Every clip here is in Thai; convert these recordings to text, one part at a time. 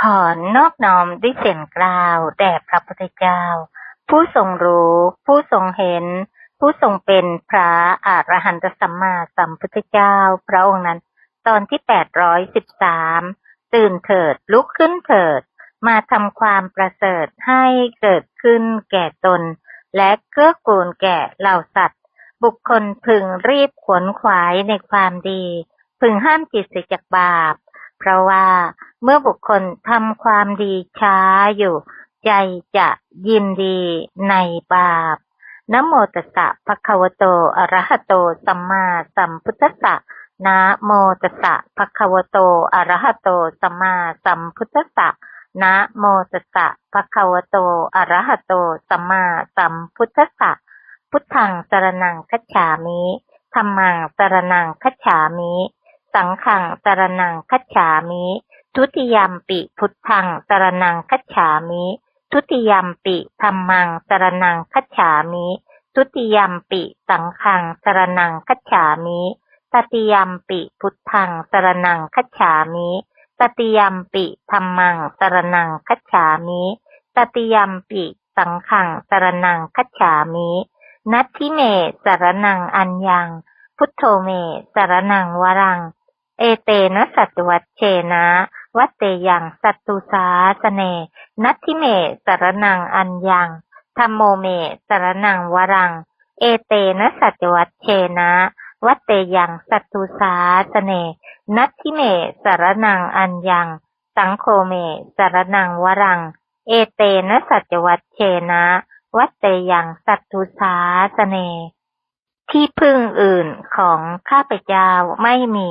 ขอนอบน้อมด้วยเสียงกล่าวแด่พระพุทธเจ้า ผู้ทรงรู้ ผู้ทรงเห็น ผู้ทรงเป็นพระอรหันตสัมมาสัมพุทธเจ้า พระองค์นั้น ตอนที่แปดร้อยสิบสามตื่นเถิดลุกขึ้นเถิด มาทำความประเสริฐให้เกิดขึ้นแก่ตน และเกื้อกูลแก่เหล่าสัตว์ บุคคลพึงรีบขวนขวายในความดี พึงห้ามจิตเสียจากบาป เพราะว่าเมื่อบุคคลทำความดีช้าอยู่ ใจจะยินดีในบาปนะโมตัสสะภะคะวะโตอะระหะโต สัมมาสัมพุทธัสสะนะโมตัสสะภะคะวะโตอะระหะโต สัมมาสัมพุทธัสสะนะโมตัสสะภะคะวะโตอะระหะโต สัมมาสัมพุทธัสสะพุทธังสรนังคัจฉามิธัมมังสรนังคัจฉามิ สังฆังสรนังคัจฉามิทุติยมปิพุทธังสรนังคัจฉามิทุติยมปิธัมมังสรนังคัจฉามิทุติยมปิสังฆังสรนังคัจฉามิตติยมปิพุทธังสรนังคัจฉามิตติยมปิธัมมังสรนังคัจฉามิตติยมปิสังฆังสรนังคัจฉามินัตถิเมสรนังอัญญัง พุทโธเมสรนังวรัง เอเตนะสัจวัตเชนะวัตเตยังสัตตุสาสเน นัตถิเมสารนังอัญญังธรรมโมเมสารนังวรัง เอเตนะสัจวัตเชนะวัตเตยังสัตตุสาสเน นัตถิเมสารนังอัญญัง สังโฆเมสารนังวรัง เอเตนะสัจวัตเชนะวัตเตยังสัตตุสาสเน ที่พึ่งอื่นของข้าพเจ้าไม่มี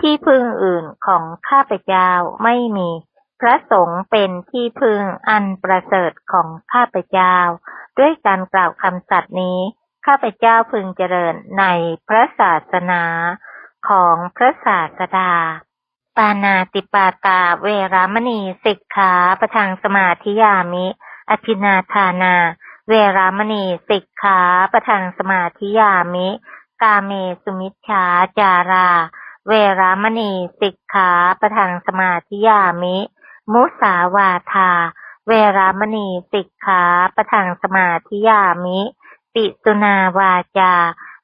ที่พึ่งอื่นของข้าพเจ้าไม่มี พระสงฆ์เป็นที่พึ่งอันประเสริฐของข้าพเจ้า ด้วยการกล่าวคำสัตย์นี้ ข้าพเจ้าพึงเจริญในพระศาสนาของพระศาสดา ปานาติปาตาเวรามณีสิกขาประทังสมาธิยามิ อธินาทานา เวรามณีสิกขาประทังสมาธิยามิ กาเมสุมิชฌาจารา เวรามณีสิกขาประทังสมาธิยามิ มุสาวาทา เวรามณีสิกขาประทังสมาธิยามิ ปิสุนาวาจา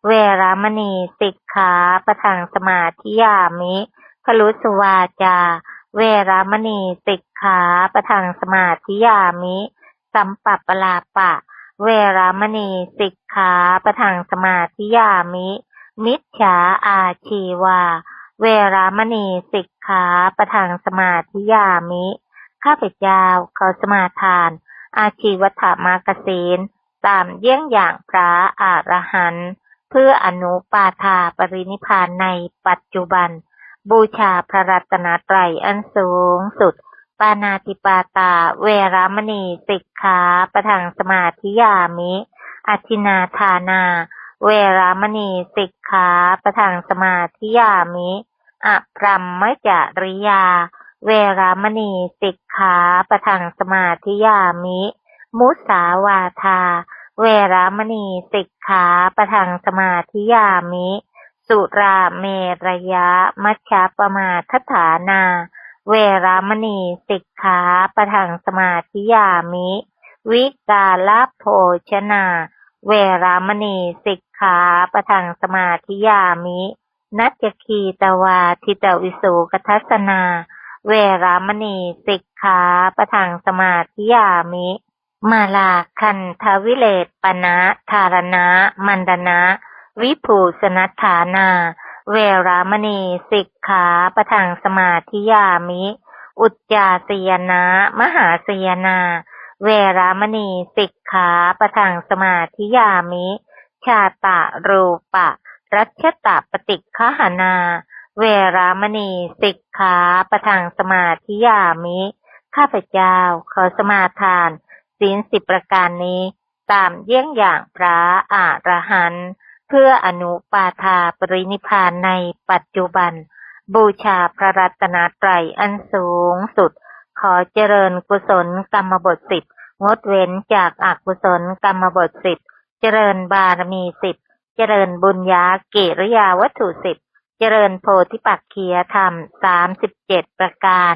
เวรามณีสิกขาประทังสมาธิยามิพลุสวาจา เวรามณีสิกขาประทังสมาธิยามิ สัมปัปปลาปะ เวรามณีสิกขาประทังสมาธิยามิ มิจฉาอาชีวา เวรามณีสิกขาประทังสมาธิยามิ ข้าพเจ้าขอสมาทาน อาชีวัฏมากศีลตามเยี่ยงอย่างพระอรหันต์เพื่ออนุปาทาปรินิพพานในปัจจุบัน บูชาพระรัตนตรัยอันสูงสุด ปานาติปาตา เวรามณีสิกขาประทังสมาธิยามิอธินาทานา เวรามณีสิกขาประทังสมาธิยามิอพรัมมจาริยา เวรามณีสิกขาประทังสมาธิยามิ มุสาวาทา เวรามณีสิกขาประทังสมาธิยามิ สุราเมรยะมัชฌะปมาทฐานา เวรามณีสิกขาประทังสมาธิยามิ วิกาลโภชนา เวรามณีสิกขาประทังสมาธิยามิ นัจคีตวาทิตวิสุกทัสนา เวรามณีสิกขาประทังสมาธิยามิ มาลาคันทวิเลตปนะธารณะ มันดนะ วิภูสนัฏฐานา เวรามณีสิกขาประทังสมาธิยามิ อุจจาสยนะ มหาสยนา เวรามณีสิกขาประทังสมาธิยามิ ชาตะรูปะ รัชตะปฏิฆหนา เวรามณีสิกขาประทังสมาธิยามิ ข้าพเจ้าขอสมาทานศีลสิบประการนี้ ตามเยี่ยงอย่างพระอรหันต์เพื่ออนุปาทาปรินิพานในปัจจุบัน บูชาพระรัตนตรัยอันสูงสุด ขอเจริญกุศลกรรมบทสิบงดเว้นจากอกุศลกรรมบทสิบเจริญบารมีสิบเจริญบุญญาเกิริยาวัตถุสิบเจริญโพธิปักเคียธรรมสามสิบเจ็ดประการ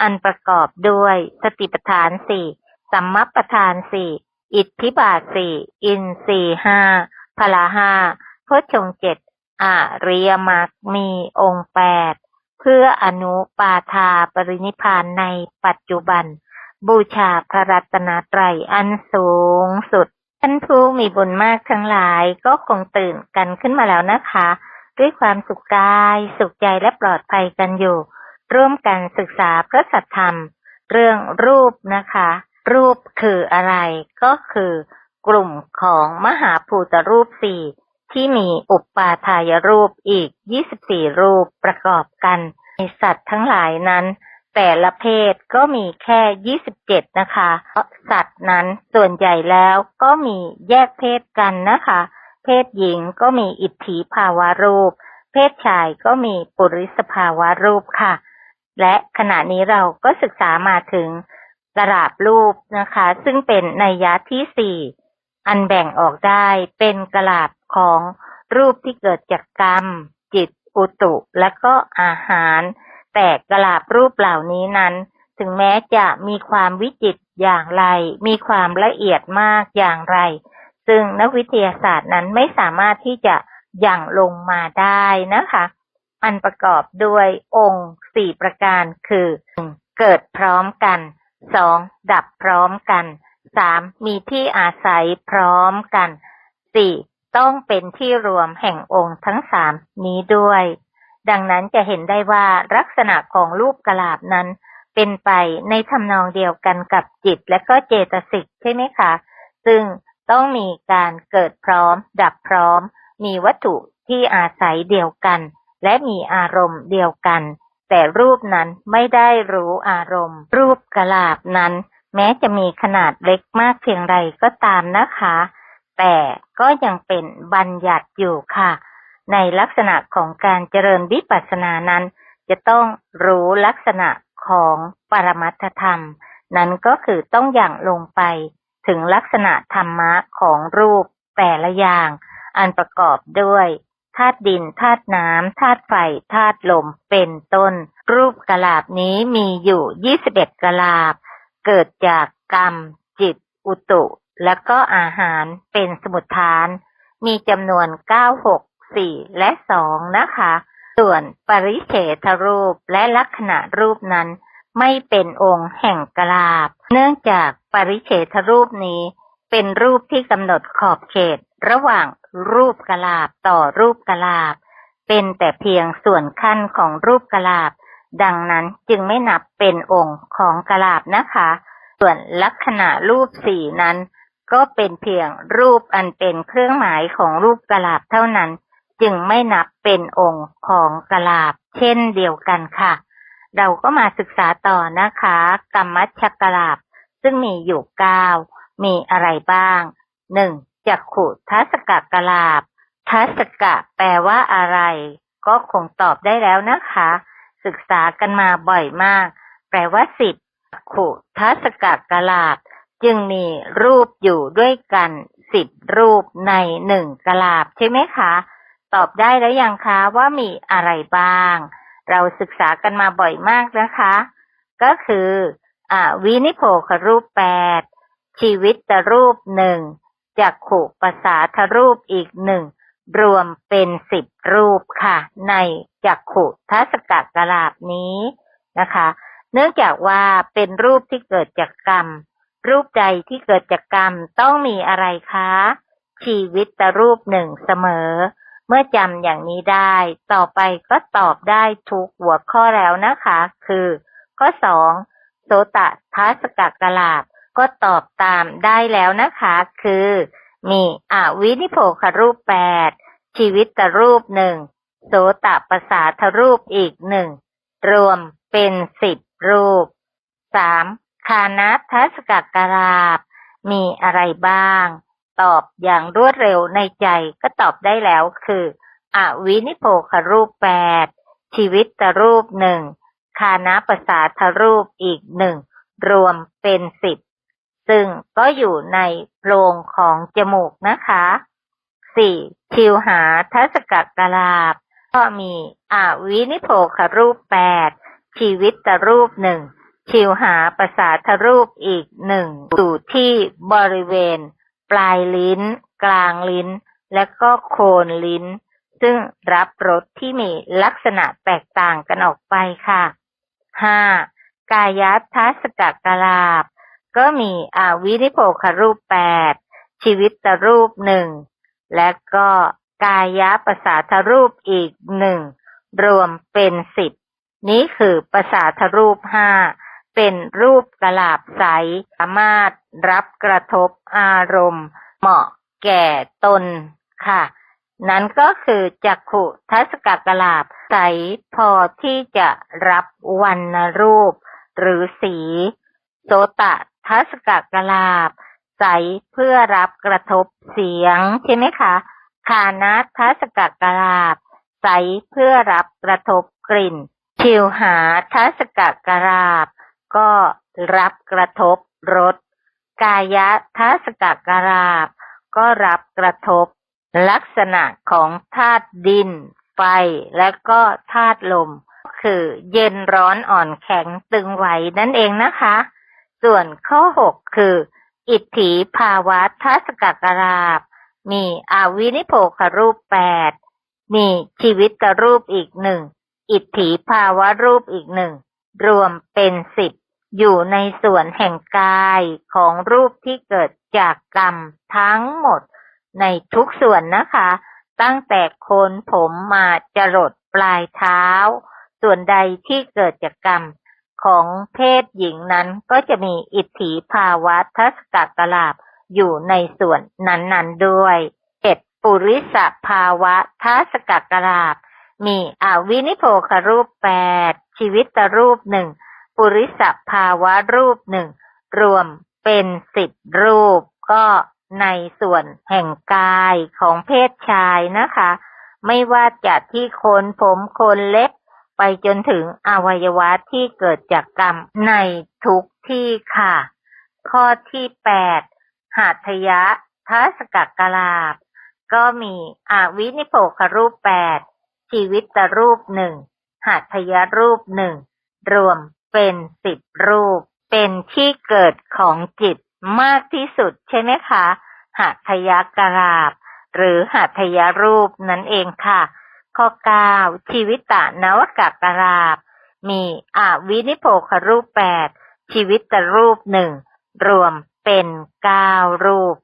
อันประกอบด้วยสติปัฏฐานสี่สัมมัปทานสี่อิทธิบาทสี่อินสี่ห้าพละห้าโพชฌงเจ็ดอริยมรรคมีองค์แปด เพื่ออนุปาทาปรินิพพานในปัจจุบัน บูชาพระรัตนตรัยอันสูงสุด ท่านผู้มีบุญมากทั้งหลายก็คงตื่นกันขึ้นมาแล้วนะคะ ด้วยความสุขกาย สุขใจและปลอดภัยกันอยู่ ร่วมกันศึกษาพระสัทธรรม เรื่องรูปนะคะ รูปคืออะไรก็คือกลุ่มของมหาภูตรูปสี่ ที่มีอุปาทายรูปอีก 24 รูปประกอบกัน ในสัตว์ทั้งหลายนั้น แต่ละเพศก็มีแค่ 27 นะคะเพราะสัตว์นั้นส่วนใหญ่แล้วก็มีแยกเพศกันนะคะ เพศหญิงก็มีอิทธิภาวะรูป เพศชายก็มีปุริสภาวะรูปค่ะ และขณะนี้เราก็ศึกษามาถึงกระดาบรูปนะคะ ซึ่งเป็นในยะที่สี่อันแบ่งออกได้เป็นกระลาบ ของรูปที่เกิดจากกรรม จิตอุตุและก็อาหาร แต่กระลาบรูปเหล่านี้นั้น ถึงแม้จะมีความวิจิตอย่างไร มีความละเอียดมากอย่างไร ซึ่งนักวิทยาศาสตร์นั้นไม่สามารถที่จะย่างลงมาได้นะคะ อันประกอบด้วยองค์สี่ประการคือ เกิดพร้อมกันสองดับพร้อมกันสามมีที่อาศัยพร้อมกันสี่ ต้องเป็นที่รวมแห่งองค์ทั้งสามนี้ด้วย ดังนั้นจะเห็นได้ว่าลักษณะของรูปกลาบนั้น เป็นไปในทำนองเดียวกันกับจิตและก็เจตสิกใช่ไหมคะ ซึ่งต้องมีการเกิดพร้อม ดับพร้อม มีวัตถุที่อาศัยเดียวกัน และมีอารมณ์เดียวกัน แต่รูปนั้นไม่ได้รู้อารมณ์ รูปกลาบนั้น แม้จะมีขนาดเล็กมากเพียงไรก็ตามนะคะ แต่ก็ยังเป็นบัญญัติอยู่ค่ะ ในลักษณะของการเจริญวิปัสสนานั้น จะต้องรู้ลักษณะของปรมัตถธรรม นั้นก็คือต้องอย่างลงไปถึงลักษณะธรรมะของรูปแต่ละอย่าง อันประกอบด้วยธาตุดินธาตุน้ำธาตุไฟธาตุลมเป็นต้น รูปกลาบนี้มีอยู่ 21 กลาบ เกิดจากกรรม จิต อุตุ และก็อาหารเป็นสมุทฐาน มีจำนวน 9 6 4 และ 2 นะคะ ส่วนปริเฉทรูปและลักษณะรูปนั้น ไม่เป็นองค์แห่งกลาบ เนื่องจากปริเฉทรูปนี้ เป็นรูปที่กำหนดขอบเขต ระหว่างรูปกลาบต่อรูปกลาบ เป็นแต่เพียงส่วนขั้นของรูปกลาบ ดังนั้นจึงไม่นับเป็นองค์ของกลาบนะคะ ส่วนลักษณะรูปสี่นั้น ก็เป็นเพียงรูปอันเป็นเครื่องหมายของรูปกลาบเท่านั้น จึงไม่นับเป็นองค์ของกลาบเช่นเดียวกันค่ะ เราก็มาศึกษาต่อนะคะ กรรมชกลาบ ซึ่งมีอยู่เก้ามีอะไรบ้างหนึ่งจักขุทัศกะกลาบทัศกะแปลว่าอะไร ก็คงตอบได้แล้วนะคะ ศึกษากันมาบ่อยมาก แปลว่าสิบจักขุทัศกะกลาบ จึงมีรูปอยู่ด้วยกันสิบรูปในหนึ่งกลาบใช่ไหมคะ ตอบได้แล้วยังคะว่ามีอะไรบ้าง เราศึกษากันมาบ่อยมากนะคะ ก็คืออวินิโพครูปแปดชีวิตตรูปหนึ่งจักขุภาษาทรูปอีกหนึ่งรวมเป็นสิบรูปค่ะ ในจักขุทัศกะกลาบนี้นะคะ เนื่องจากว่าเป็นรูปที่เกิดจากกรรม รูปใดที่เกิดจากกรรมต้องมีอะไรคะ ชีวิตตรูปหนึ่งเสมอ เมื่อจำอย่างนี้ได้ ต่อไปก็ตอบได้ทุกหัวข้อแล้วนะคะ คือ ข้อสองโสตทัศกะกลาบก็ตอบตามได้แล้วนะคะ คือมีอวินิโพครูปแปดชีวิตตรูปหนึ่งโสตประสาทรูปอีกหนึ่งรวมเป็นสิบรูปสาม คานัทัศกกราบ มีอะไรบ้าง ตอบอย่างรวดเร็วในใจก็ตอบได้แล้วคืออวินิโพครูปแปดชีวิตตรูปหนึ่งคานาปสาทรูปอีกหนึ่งรวมเป็นสิบซึ่งก็อยู่ในโพรงของจมูกนะคะสี่ชิวหาทัศกกลาบ ก็มีอวินิโพครูปแปดชีวิตตรูปหนึ่ง ชิวหาประสาทรูปอีกหนึ่งอยู่ที่บริเวณ ปลายลิ้น กลางลิ้น และก็โคนลิ้น ซึ่งรับรสที่มีลักษณะแตกต่างกันออกไปค่ะห้ากายทัศกกลาบ ก็มีอาวินิโพครูปแปดชีวิตตรูปหนึ่งและก็กายประสาทรูปอีกหนึ่งรวมเป็นสิบนี้คือประสาทรูปห้า เป็นรูปกลาบใส สามารถรับกระทบอารมณ์ เหมาะแก่ตนค่ะ นั้นก็คือจักขุทัศกกลาบใสพอที่จะรับวันรูป หรือสีโสตะทัศกกลาบใสเพื่อรับกระทบเสียงใช่ไหมคะคานาทัศกกลาบใสเพื่อรับกระทบกลิ่น ชิวหาทัศกกลาบ ก็รับกระทบรสกายทัศกกลาบ ก็รับกระทบ ลักษณะของธาตุดิน ไฟและก็ธาตุลม คือเย็นร้อนอ่อนแข็งตึงไหวนั่นเองนะคะ ส่วนข้อหกคือ อิทธิภาวะทัศกกราบ มีอวินิโพครูปแปดมีชีวิตรูปอีกหนึ่งอิทธิภาวะรูปอีกหนึ่งรวมเป็นสิบ อยู่ในส่วนแห่งกายของรูปที่เกิดจากกรรมทั้งหมดในทุกส่วนนะคะ ตั้งแต่โคนผมมาจรดปลายเท้า ส่วนใดที่เกิดจากกรรมของเพศหญิงนั้นก็จะมีอิทธิภาวะทัศกกลาบอยู่ในส่วนนั้นๆด้วยเจ็ดปุริสภาวะทัศกกลาบมีอวินิโพครูปแปดชีวิตรูปหนึ่ง ปุริสภาวะรูปหนึ่ง รวมเป็นสิบรูป ก็ในส่วนแห่งกายของเพศชายนะคะ ไม่ว่าจะที่โคนผมโคนเล็บ ไปจนถึงอวัยวะที่เกิดจากกรรมในทุกที่ค่ะ ข้อที่แปดหัตถยะทัศกกลาบ ก็มีอวินิโพครูปแปดชีวิตรูปหนึ่งหัตถยรูปหนึ่งรวม เป็นสิบรูป เป็นที่เกิดของจิตมากที่สุดใช่ไหมคะหัตถยกราบ หรือหัตถยรูปนั่นเองค่ะ ข้อเก้าชีวิตะนวกกราบ มีอวินิโพครูปแปดชีวิตรูปหนึ่งรวมเป็นเก้ารูป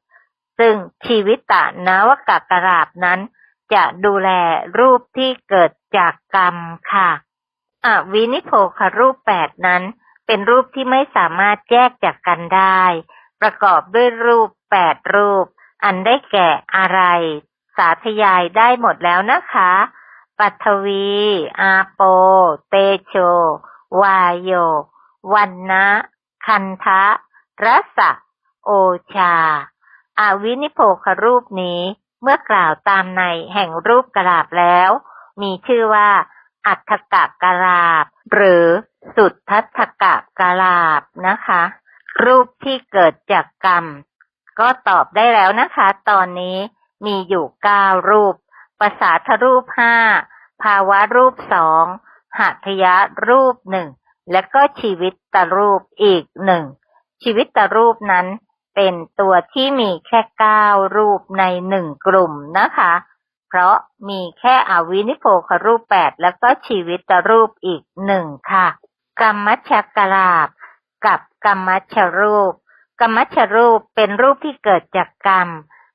ซึ่งชีวิตะนวกกราบนั้น จะดูแลรูปที่เกิดจากกรรมค่ะ อวินิโพครูปแปดนั้น เป็นรูปที่ไม่สามารถแยกจากกันได้ ประกอบด้วยรูปแปดรูป อันได้แก่อะไร สาธยายได้หมดแล้วนะคะ ปัทวี อาโป เตโช วายโย วันนะคันทะรสะโอชาอาวินิโพครูปนี้ เมื่อกล่าวตามในแห่งรูปกราบแล้ว มีชื่อว่า อัฏฐกะกราบ หรือสุทธัตกะกราบนะคะ รูปที่เกิดจากกรรม ก็ตอบได้แล้วนะคะ ตอนนี้มีอยู่เก้ารูปภาษาทรูปห้าภาวะรูปสองหัตถยะรูปหนึ่งและก็ชีวิตตรูปอีกหนึ่งชีวิตตรูปนั้นเป็นตัวที่มีแค่เก้ารูปในหนึ่งกลุ่มนะคะ เพราะมีแค่อวินิโพครูปแปดแล้วก็ชีวิตรูปอีกหนึ่งค่ะ กรรมชกราบ กับกรรมชรูป กรรมชรูปเป็นรูปที่เกิดจากกรรม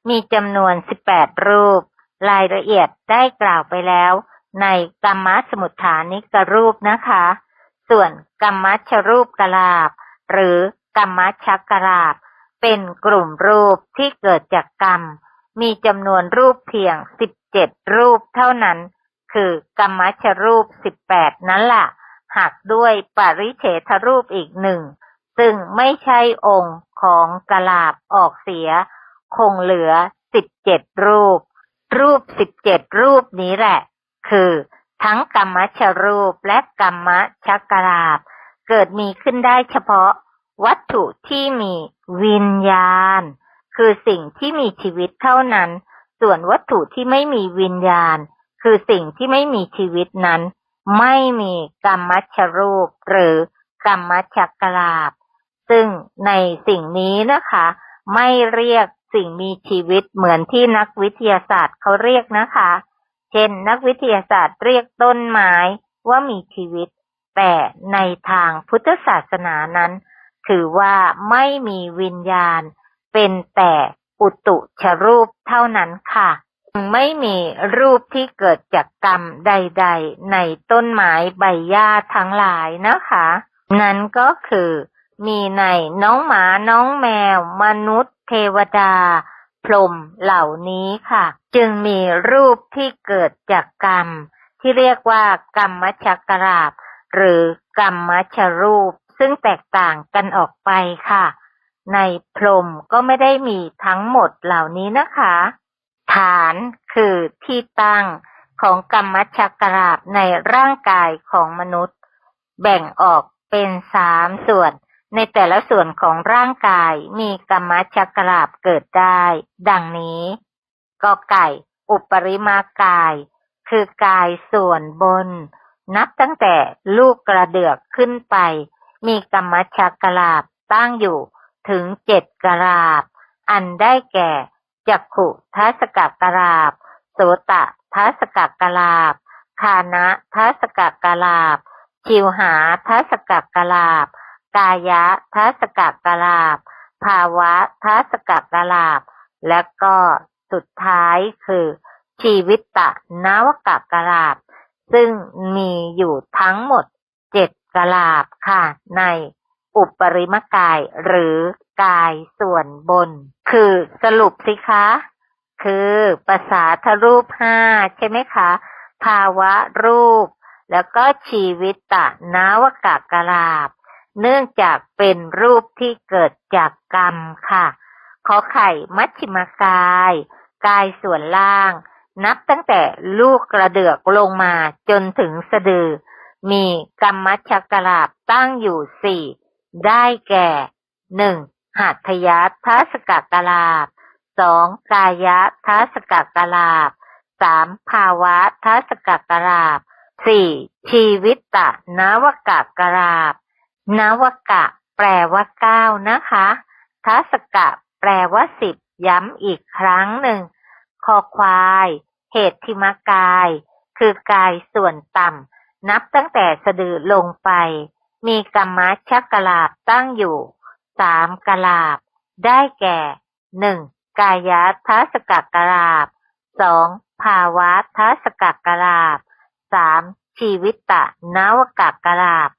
มีจำนวน 18 รูป รายละเอียดได้กล่าวไปแล้ว ในกรรมสมุทฐานิกรูปนะคะ ส่วนกรรมชรูปกราบ หรือกรรมชกกราบ เป็นกลุ่มรูปที่เกิดจากกรรม มีจำนวนรูปเพียง 17รูปเท่านั้น คือกรรมชรูป18นั่นแหละหักด้วยปริเฉทรูปอีกหนึ่งซึ่งไม่ใช่องค์ของกลาบออกเสีย คงเหลือสิบเจ็ดรูป รูปสิบเจ็ดรูปนี้แหละ คือทั้งกรรมชรูปและกรรมชกราบ เกิดมีขึ้นได้เฉพาะวัตถุที่มีวิญญาณ คือสิ่งที่มีชีวิตเท่านั้น ส่วนวัตถุที่ไม่มีวิญญาณ คือสิ่งที่ไม่มีชีวิตนั้น ไม่มีกรรมชรูปหรือกรรมชักราบ ซึ่งในสิ่งนี้นะคะ ไม่เรียกสิ่งมีชีวิตเหมือนที่นักวิทยาศาสตร์เขาเรียกนะคะ เช่น นักวิทยาศาสตร์เรียกต้นไม้ว่ามีชีวิต แต่ในทางพุทธศาสนานั้น ถือว่าไม่มีวิญญาณ เป็นแต่ อุตุชรูปเท่านั้นค่ะ ไม่มีรูปที่เกิดจากกรรมใด ๆ ในต้นไม้ใบหญ้าทั้งหลายนะคะ นั้นก็คือ มีในน้องหมาน้องแมว มนุษย์ เทวดา พรหมเหล่านี้ค่ะ จึงมีรูปที่เกิดจากกรรม ที่เรียกว่ากรรมชกราบ หรือกรรมชรูปซึ่งแตกต่างกันออกไปค่ะ ในพรหมก็ไม่ได้มีทั้งหมดเหล่านี้นะคะ ฐานคือที่ตั้งของกรรมชักราบในร่างกายของมนุษย์ แบ่งออกเป็นสามส่วน ในแต่ละส่วนของร่างกายมีกรรมชักราบเกิดได้ ดังนี้กอไก่ อุปริมากาย คือกายส่วนบน นับตั้งแต่ลูกกระเดือกขึ้นไป มีกรรมชักราบตั้งอยู่ ถึงเจ็ดกราบ อันได้แก่จักขุทัศกกราบ โสตะทัศกกราบ คานะทัศกกราบ ชิวหาทัศกกราบ กายะทัศกกราบ ภาวะทัศกกราบ และก็สุดท้ายคือ ชีวิตตะนวกกราบ ซึ่งมีอยู่ทั้งหมดเจ็ดกราบค่ะใน อุปริมกายหรือกายส่วนบน คือสรุปสิคะ คือภาษาทรูปห้าใช่ไหมคะ ภาวะรูป แล้วก็ชีวิตตะนาวกกราบ เนื่องจากเป็นรูปที่เกิดจากกรรมค่ะ ขอไข่มัชชิมกาย กายส่วนล่าง นับตั้งแต่ลูกกระเดือกลงมาจนถึงสะดือ มีกรรมชักราบตั้งอยู่สี่ ได้แก่หนึ่งหัตถยะทัศกกราบสองกายะทัศกกราบสามภาวะทัศกกราบสี่ชีวิตตะนวกกราบนวกะ แปลว่าเก้านะคะ ทัศกะ แปลว่าสิบย้ำอีกครั้งหนึ่ง คอควาย เหตุทิมกาย คือกายส่วนต่ำนับตั้งแต่สะดือลงไป มีกรรมชักกลาบตั้งอยู่สามกลาบ ได้แก่หนึ่งกายทัศกกราบสองภาวะทัศกกราบสามชีวิตตะนวกกราบ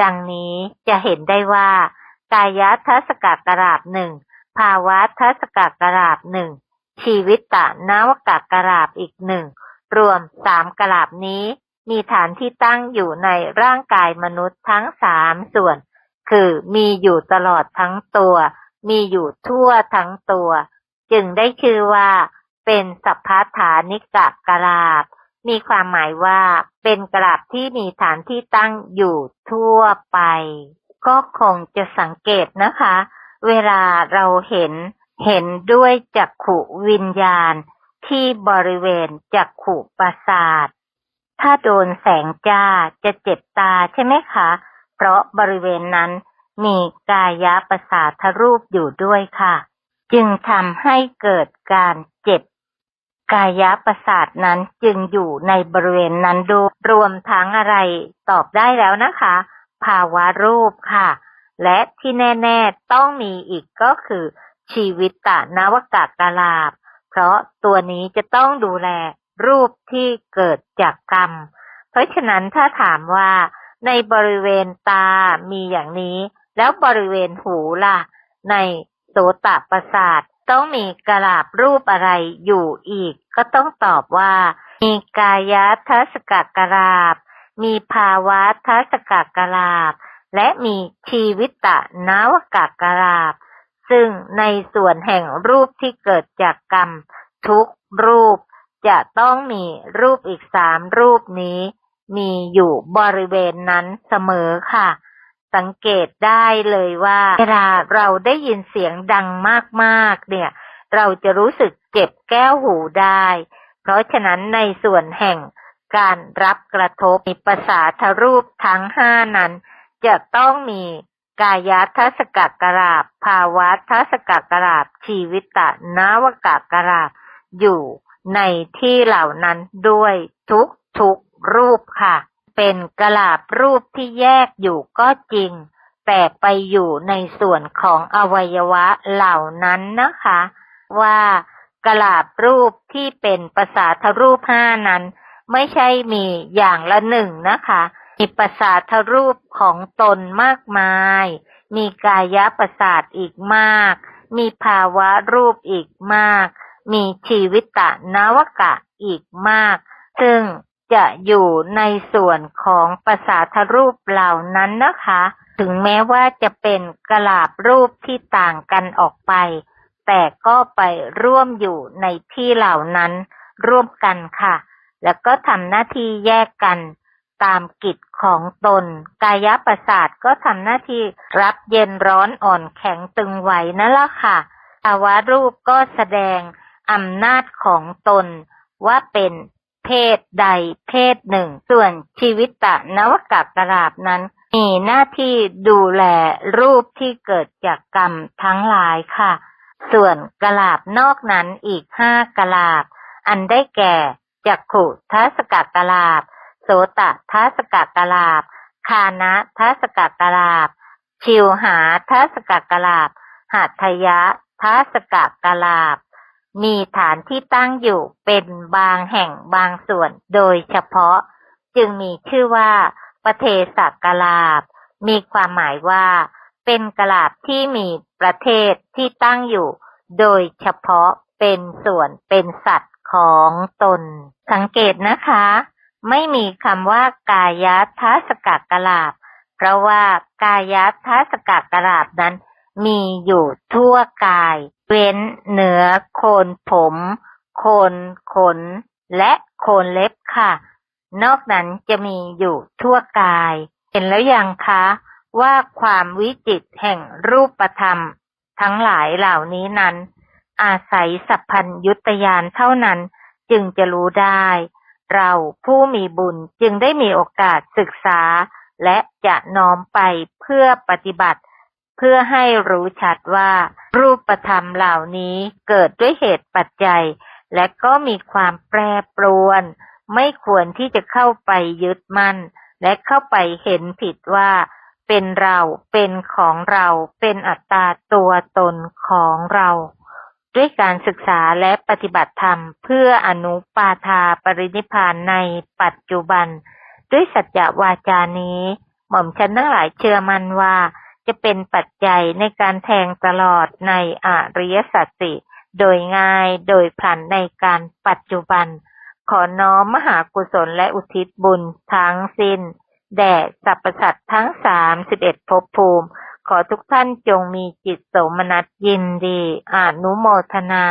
ดังนี้จะเห็นได้ว่า กายทัศกกราบหนึ่งภาวะทัศกกราบหนึ่งชีวิตตะนวกกราบอีกหนึ่งรวมสามกราบนี้ มีฐานที่ตั้งอยู่ในร่างกายมนุษย์ทั้งสามส่วน คือมีอยู่ตลอดทั้งตัว มีอยู่ทั่วทั้งตัว จึงได้ชื่อว่าเป็นสัพพะฐานิกะกราบ มีความหมายว่าเป็นกราบที่มีฐานที่ตั้งอยู่ทั่วไป ก็คงจะสังเกตนะคะ เวลาเราเห็นเห็นด้วยจักขุวิญญาณที่บริเวณจักขุประสาท ถ้าโดนแสงจ้าจะเจ็บตาใช่ไหมคะ เพราะบริเวณนั้นมีกายประสาทรูปอยู่ด้วยค่ะ จึงทำให้เกิดการเจ็บ กายประสาทนั้นจึงอยู่ในบริเวณนั้นดูรวมทั้งอะไร ตอบได้แล้วนะคะ ภาวะรูปค่ะ และที่แน่ๆต้องมีอีกก็คือชีวิตตะนวกากาลาบ เพราะตัวนี้จะต้องดูแล รูปที่เกิดจากกรรม เพราะฉะนั้นถ้าถามว่า ในบริเวณตามีอย่างนี้ แล้วบริเวณหูล่ะ ในโสตประสาทต้องมีกราบรูปอะไรอยู่อีก ก็ต้องตอบว่า มีกายทัศกกราบ มีภาวะทัศกกราบ และมีชีวิตะนาวกากราบ ซึ่งในส่วนแห่งรูปที่เกิดจากกรรม ทุกรูป จะต้องมีรูปอีกสามรูปนี้ มีอยู่บริเวณนั้นเสมอค่ะ สังเกตได้เลยว่า เวลาเราได้ยินเสียงดังมากๆ เนี่ย เราจะรู้สึกเจ็บแก้วหูได้ เพราะฉะนั้นในส่วนแห่งการรับกระทบมีภาษาทรูปทั้งห้านั้น จะต้องมีกายทัศกกราบ ภาวะทัศกกราบ ชีวิตะนาวกกราบอยู่ ในที่เหล่านั้นด้วยทุกทุกรูปค่ะ เป็นกลาบรูปที่แยกอยู่ก็จริง แต่ไปอยู่ในส่วนของอวัยวะเหล่านั้นนะคะ ว่ากลาบรูปที่เป็นภาษาทรูปห้านั้น ไม่ใช่มีอย่างละหนึ่งนะคะมีภาษาทรูปของตนมากมาย มีกายประสาทอีกมาก มีภาวะรูปอีกมาก มีชีวิตะนวกะอีกมาก ซึ่งจะอยู่ในส่วนของภาษาทรูปเหล่านั้นนะคะ ถึงแม้ว่าจะเป็นกลาบรูปที่ต่างกันออกไป แต่ก็ไปร่วมอยู่ในที่เหล่านั้นร่วมกันค่ะ แล้วก็ทำหน้าที่แยกกันตามกิจของตน กายประสาทก็ทำหน้าที่รับเย็นร้อนอ่อนแข็งตึงไหวนั่นละค่ะภาวะรูปก็แสดง อำนาจของตนว่าเป็นเพศใดเพศหนึ่ง ส่วนชีวิตตะนวกกราบนั้น มีหน้าที่ดูแลรูปที่เกิดจากกรรมทั้งหลายค่ะ ส่วนกลาบนอกนั้นอีกห้ากลาบ อันได้แก่จักขุทัศกกลาบ โสตทัศกกลาบ คานะทัศกกลาบ ชิวหาทัศกกลาบหัตถยะทัศกกลาบ มีฐานที่ตั้งอยู่เป็นบางแห่งบางส่วนโดยเฉพาะ จึงมีชื่อว่าประเทศกลาบ มีความหมายว่า เป็นกลาบที่มีประเทศที่ตั้งอยู่ โดยเฉพาะเป็นส่วนเป็นสัตว์ของตน สังเกตนะคะ ไม่มีคำว่ากายทัศกกลาบ เพราะว่ากายทัศกกลาบนั้น มีอยู่ทั่วกาย เว้นเหนือโคนผม โคนขน และโคนเล็บค่ะ นอกนั้นจะมีอยู่ทั่วกาย เห็นแล้วยังคะว่าความวิจิตรแห่งรูปธรรม ทั้งหลายเหล่านี้นั้น อาศัยสัพพัญยุตยานเท่านั้นจึงจะรู้ได้ เราผู้มีบุญจึงได้มีโอกาสศึกษา และจะน้อมไปเพื่อปฏิบัติ เพื่อให้รู้ชัดว่า รูปธรรมเหล่านี้เกิดด้วยเหตุปัจจัย และก็มีความแปรปรวน ไม่ควรที่จะเข้าไปยึดมั่น และเข้าไปเห็นผิดว่า เป็นเราเป็นของเราเป็นอัตตาตัวตนของเรา ด้วยการศึกษาและปฏิบัติธรรม เพื่ออนุปาทาปรินิพพานในปัจจุบัน ด้วยสัจจวาจานี้ หม่อมฉันทั้งหลายเชื่อมั่นว่า จะเป็นปัจจัยในการแทงตลอดในอริยสัจสี่โดยง่ายโดยพลันในการปัจจุบัน ขอน้อมมหากุศลและอุทิศบุญทั้งสิ้น แด่สรรพสัตว์ทั้งสามสิบเอ็ดภพภูมิ ขอทุกท่านจงมีจิตโสมนัสยินดีอนุโมทนา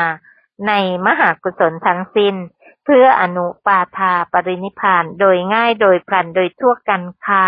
ในมหากุศลทั้งสิ้น เพื่ออนุปาทาปรินิพานโดยง่ายโดยพลันโดยทั่วกันคา